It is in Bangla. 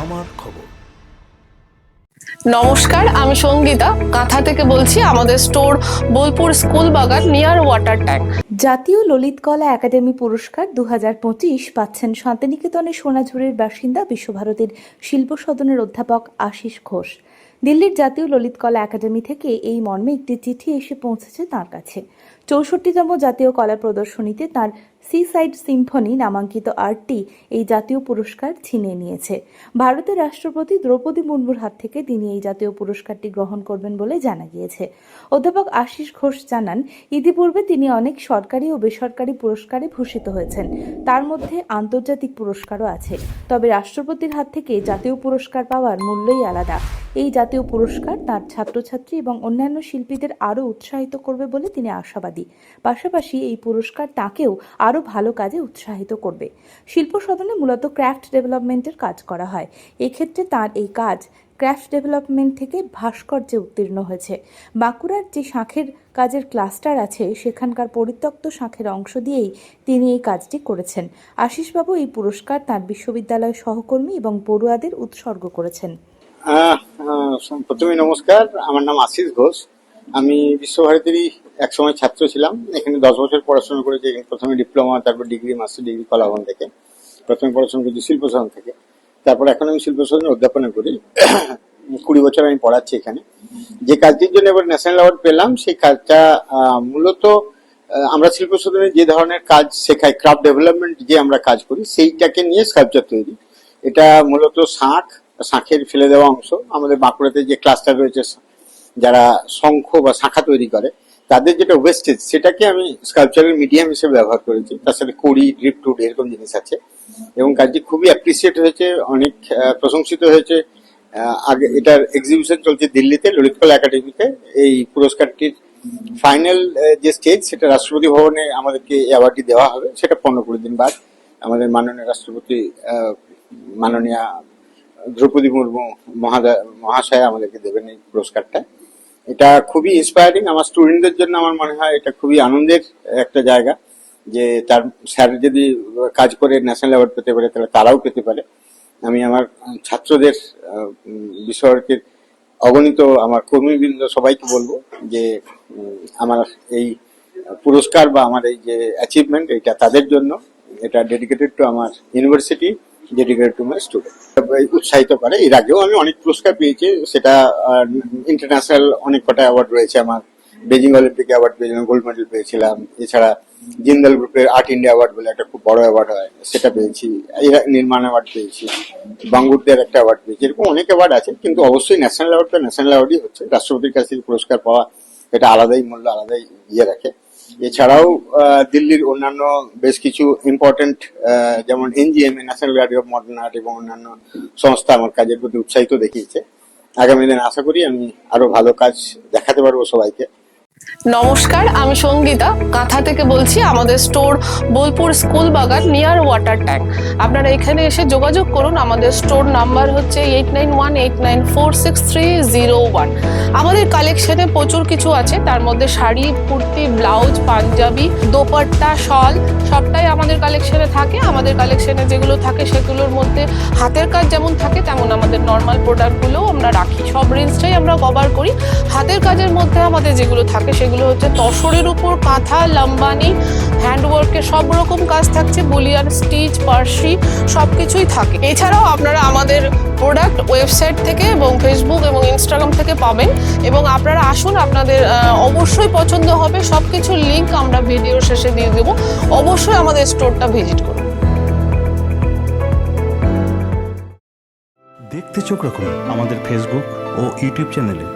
আমার খবর। নমস্কার আমি সঙ্গীতা। কাঁথা থেকে বলছি আমাদের store Bolpur school Bagan near water tank জাতীয় ললিত কলা একাডেমি পুরস্কার দু হাজার পঁচিশ পাচ্ছেন শান্তিনিকেতনের সোনাঝুরির বাসিন্দা বিশ্বভারতীর শিল্প সদনের অধ্যাপক আশিস ঘোষ। দিল্লির জাতীয় ললিত কলা একাডেমি থেকে এই মর্মে একটি চিঠি এসে পৌঁছেছে তার কাছে। চৌষট্টিতম জাতীয় কলা প্রদর্শনীতে তার সি সাইড সিম্ফনি নামাঙ্কিত আর্টটি এই জাতীয় পুরস্কার ছিনিয়ে নিয়েছে। ভারতের রাষ্ট্রপতি দ্রৌপদী মুর্মুর হাত থেকে তিনি এই জাতীয় পুরস্কারটি গ্রহণ করবেন বলে জানা গিয়েছে। অধ্যাপক আশিস ঘোষ জানান, ইতিপূর্বে তিনি অনেক সরকারি ও বেসরকারি পুরস্কারে ভূষিত হয়েছেন। তার মধ্যে আন্তর্জাতিক পুরস্কারও আছে। তবে রাষ্ট্রপতির হাত থেকে জাতীয় পুরস্কার পাওয়ার মূল্যই আলাদা। এই জাতীয় পুরস্কার তার ছাত্রছাত্রী এবং অন্যান্য শিল্পীদের আরও উৎসাহিত করবে বলে তিনি আশাবাদী। পাশাপাশি এই পুরস্কার তাকেও আরও ভালো কাজে উৎসাহিত করবে। শিল্প সদনে মূলত ক্রাফট ডেভেলপমেন্টের কাজ করা হয়। এক্ষেত্রে তার এই কাজ ক্রাফট ডেভেলপমেন্ট থেকে ভাস্কর্যে উত্তীর্ণ হয়েছে। বাঁকুড়ার যে শাঁখের কাজের ক্লাস্টার আছে, সেখানকার পরিত্যক্ত শাঁখের অংশ দিয়েই তিনি এই কাজটি করেছেন। আশিসবাবু এই পুরস্কার তার বিশ্ববিদ্যালয়ের সহকর্মী এবং পড়ুয়াদের উৎসর্গ করেছেন। প্রথমে নমস্কার। আমার নাম আশিস ঘোষ। আমি বিশ্বভারতীরই এক সময় ছাত্র ছিলাম। এখানে দশ বছর পড়াশোনা করেছি। এখানে প্রথমে ডিপ্লোমা, তারপর ডিগ্রি, মাস্টার ডিগ্রি, কলাভবন থেকে। প্রথমে পড়াশোনা করেছি শিল্প সদন থেকে। তারপর এখন আমি শিল্প সদনে অধ্যাপনা করি। কুড়ি বছর আমি পড়াচ্ছি এখানে। যে কাজটির জন্য এবার ন্যাশনাল অ্যাওয়ার্ড পেলাম, সেই কাজটা মূলত আমরা শিল্প সদনে যে ধরনের কাজ শেখাই, ক্রাফট ডেভেলপমেন্ট যে আমরা কাজ করি, সেইটাকে নিয়ে স্কাল্পচার তৈরি। এটা মূলত শাঁখ, শাঁখের ফেলে দেওয়া অংশ। আমাদের বাঁকুড়াতে যে ক্লাস্টার রয়েছে যারা শঙ্খ বা শাখা তৈরি করে তাদের যেটা ওয়েস্টেজ সেটাকে আমি স্কাল্পচারের মিডিয়াম হিসেবে ব্যবহার করেছি। তার সাথে কড়ি ড্রিপ টুড এরকম জিনিস আছে। এবং কাজটি খুবই অ্যাপ্রিসিয়েট হয়েছে, অনেক প্রশংসিত হয়েছে। আগে এটার এক্সিবিশন চলছে দিল্লিতে, ললিত কলা একাডেমিতে এই পুরস্কারটির ফাইনাল যে স্টেজ সেটা রাষ্ট্রপতি ভবনে আমাদেরকে অ্যাওয়ার্ডটি দেওয়া হবে। সেটা পনেরো কুড়ি দিন বাদ। আমাদের মাননীয় রাষ্ট্রপতি মাননীয়া দ্রৌপদী মুর্মু মহাদা, মহাশয় আমাদেরকে দেবেন এই পুরস্কারটা। এটা খুবই ইন্সপায়ারিং আমার স্টুডেন্টদের জন্য আমার মনে হয়, এটা খুবই আনন্দের একটা জায়গা যে তার স্যার যদি কাজ করে ন্যাশনাল অ্যাওয়ার্ড পেতে পারে, তাহলে তারাও পেতে পারে। আমি আমার ছাত্রদের বিশ্বভারতীর অগণিত আমার কর্মীবৃন্দ সবাইকে বলব যে আমার এই পুরস্কার বা আমার এই যে অ্যাচিভমেন্ট এটা তাদের জন্য। এটা ডেডিকেটেড টু আমার university dedicated to my student উৎসাহিত করে। এর আগেও আমি অনেক পুরস্কার পেয়েছি। সেটা ইন্টারন্যাশনাল অনেক কটা অ্যাওয়ার্ড রয়েছে আমার। বেজিং অলিম্পিক অ্যাওয়ার্ড পেয়েছিলাম গোল্ড মেডেল পেয়েছিলাম। এছাড়া জিন্দাল গ্রুপের আর্ট ইন্ডিয়া অ্যাওয়ার্ড বলে একটা খুব বড় অ্যাওয়ার্ড হয়, সেটা পেয়েছি। নির্মাণ অ্যাওয়ার্ড পেয়েছি। বাঙ্গুরদের একটা অ্যাওয়ার্ড পেয়েছি। এরকম অনেক অ্যাওয়ার্ড আছে, কিন্তু অবশ্যই ন্যাশনাল অ্যাওয়ার্ডটা ন্যাশনাল অ্যাওয়ার্ডই হচ্ছে। রাষ্ট্রপতির কাছ থেকে পুরস্কার পাওয়া, এটা আলাদাই মূল্য, আলাদাই ইয়ে রাখে। এছাড়াও দিল্লির অন্যান্য বেশ কিছু ইম্পর্টেন্ট যেমন NGM national guard of modern art এবং অন্যান্য সংস্থা আমার কাজের প্রতি উৎসাহিত দেখিয়েছে। আগামী দিন আশা করি আমি আরও ভালো কাজ দেখাতে পারব সবাইকে। নমস্কার, আমি সঙ্গীতা। কাঁথা থেকে বলছি আমাদের store Bolpur school Bagan near water tank আপনারা এখানে এসে যোগাযোগ করুন, আমাদের স্টোর নাম্বার হচ্ছে eight nine one eight nine four six three zero one আমাদের কালেকশনে প্রচুর কিছু আছে, তার মধ্যে শাড়ি, কুর্তি, ব্লাউজ, পাঞ্জাবি, দোপাট্টা, শল, সবটাই আমাদের কালেকশনে থাকে। আমাদের কালেকশনে যেগুলো থাকে, সেগুলোর মধ্যে হাতের কাজ যেমন থাকে, তেমন আমাদের নর্মাল প্রোডাক্টগুলোও আমরা রাখি। সব রেঞ্জটাই আমরা কভার করি। হাতের কাজের মধ্যে আমাদের যেগুলো থাকে সেগুলো হচ্ছে তসরের উপর কাঁথা লাম্বানি হ্যান্ডওয়ার্কের সব রকম কাজ থাকছে, বুলিয়ান, স্টিচ, পার্সি সব কিছুই থাকে। এছাড়াও আপনারা আমাদের প্রোডাক্ট ওয়েবসাইট থেকে এবং ফেসবুক এবং ইনস্টাগ্রাম থেকে পাবেন এবং আপনারা আসুন, আপনাদের অবশ্যই পছন্দ হবে সব কিছুর লিঙ্ক আমরা ভিডিওর শেষে দিয়ে দেবো। অবশ্যই আমাদের স্টোরটা ভিজিট করুন। দেখতে চোখ রাখুন আমাদের ফেসবুক ও ইউটিউব চ্যানেলে